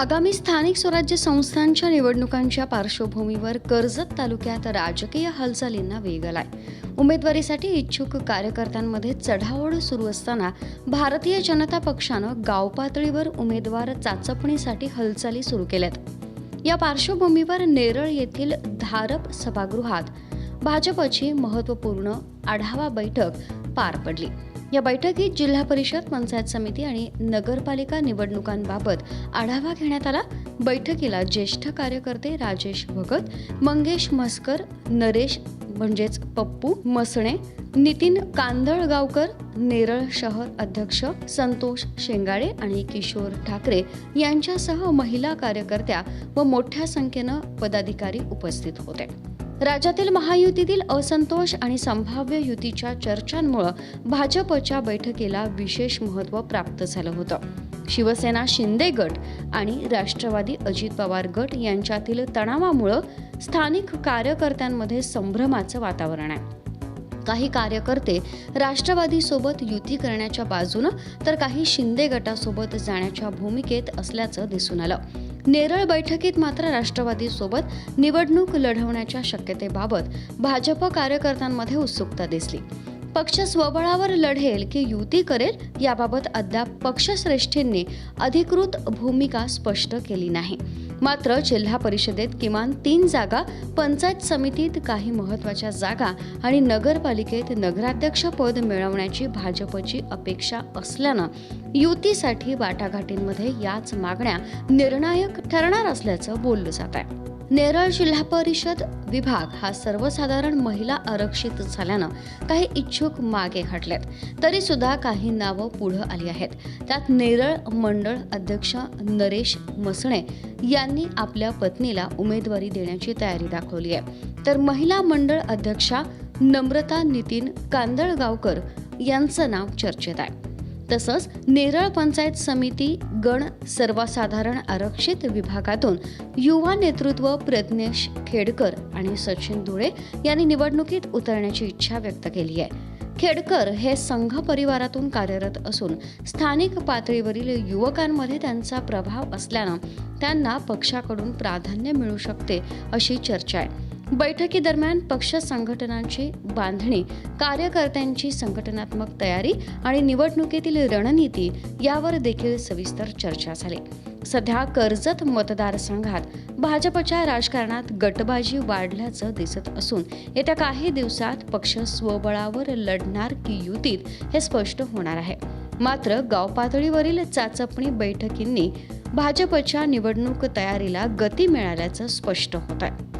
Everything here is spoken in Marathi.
आगामी स्थानिक स्वराज्य संस्थांच्या निवडणुकांच्या पार्श्वभूमीवर कर्जत तालुक्यात राजकीय हालचालींना वेग आलाय. उमेदवारीसाठी इच्छुक कार्यकर्त्यांमध्ये चढाओढ सुरू असताना भारतीय जनता पक्षानं गाव पातळीवर उमेदवार चाचपणीसाठी हालचाली सुरू केल्यात. या पार्श्वभूमीवर नेरळ येथील धारप सभागृहात भाजपची महत्त्वपूर्ण आढावा बैठक पार पडली. या बैठकीत जिल्हा परिषद पंचायत समिती आणि नगरपालिका निवडणुकांबाबत आढावा घेण्यात आला. बैठकीला ज्येष्ठ कार्यकर्ते राजेश भगत मंगेश मस्कर नरेश म्हणजेच पप्पू मसणे नितीन कांदळगावकर नेरळ शहर अध्यक्ष संतोष शेंगाळे आणि किशोर ठाकरे यांच्यासह महिला कार्यकर्त्या व मोठ्या संख्येनं पदाधिकारी उपस्थित होते. राज्यातील महायुतीतील असंतोष आणि संभाव्य युतीच्या चर्चांमुळं भाजपच्या बैठकीला विशेष महत्त्व प्राप्त झालं होतं. शिवसेना शिंदे गट आणि राष्ट्रवादी अजित पवार गट यांच्यातील तणावामुळं स्थानिक कार्यकर्त्यांमध्ये संभ्रमाचं वातावरण आहे. काही कार्यकर्ते राष्ट्रवादीसोबत युती करण्याच्या बाजूनं तर काही शिंदे गटासोबत जाण्याच्या भूमिकेत असल्याचं दिसून आलं. नेरळ बैठकीत मात्र राष्ट्रवादीसोबत निवडणूक लढवण्याच्या शक्यतेबाबत भाजप कार्यकर्त्यांमध्ये उत्सुकता दिसली. पक्ष स्वबळावर लढेल की युती करेल याबाबत अद्याप पक्षश्रेष्ठींनी अधिकृत भूमिका स्पष्ट केली नाही. मात्र जिल्हा परिषदेत किमान तीन जागा पंचायत समितीत काही महत्त्वाच्या जागा आणि नगरपालिकेत नगराध्यक्ष पद मिळवण्याची भाजपची अपेक्षा असल्यानं युतीसाठी वाटाघाटींमध्ये याच मागण्या निर्णायक ठरणार असल्याचं बोललं जात आहे. नेरळ जिल्हा परिषद विभाग हा सर्वसाधारण महिला आरक्षित झाल्यानं काही इच्छुक मागे हटलेत. तरी सुद्धा काही नावं पुढं आली आहेत. त्यात नेरळ मंडळ अध्यक्ष नरेश मसणे यांनी आपल्या पत्नीला उमेदवारी देण्याची तयारी दाखवली आहे. तर महिला मंडळ अध्यक्षा नम्रता नितीन कांदळगावकर यांचं नाव चर्चेत आहे. तसंच नेरळ पंचायत समिती गण सर्वसाधारण आरक्षित विभागातून युवा नेतृत्व प्रज्ञेश खेडकर आणि सचिन धुळे यांनी निवडणुकीत उतरण्याची इच्छा व्यक्त केली आहे. खेडकर हे संघ परिवारातून कार्यरत असून स्थानिक पातळीवरील युवकांमध्ये त्यांचा प्रभाव असल्यानं त्यांना पक्षाकडून प्राधान्य मिळू शकते अशी चर्चा आहे. बैठकीदरम्यान पक्ष संघटनांची बांधणी कार्यकर्त्यांची संघटनात्मक तयारी आणि निवडणुकीतील रणनीती यावर देखील सविस्तर चर्चा झाली. सध्या कर्जत मतदारसंघात भाजपच्या राजकारणात गटबाजी वाढल्याचं दिसत असून येत्या काही दिवसात पक्ष स्वबळावर लढणार की युतीत हे स्पष्ट होणार आहे. मात्र गाव पातळीवरील चाचपणी बैठकींनी भाजपच्या निवडणूक तयारीला गती मिळाल्याचं स्पष्ट होत आहे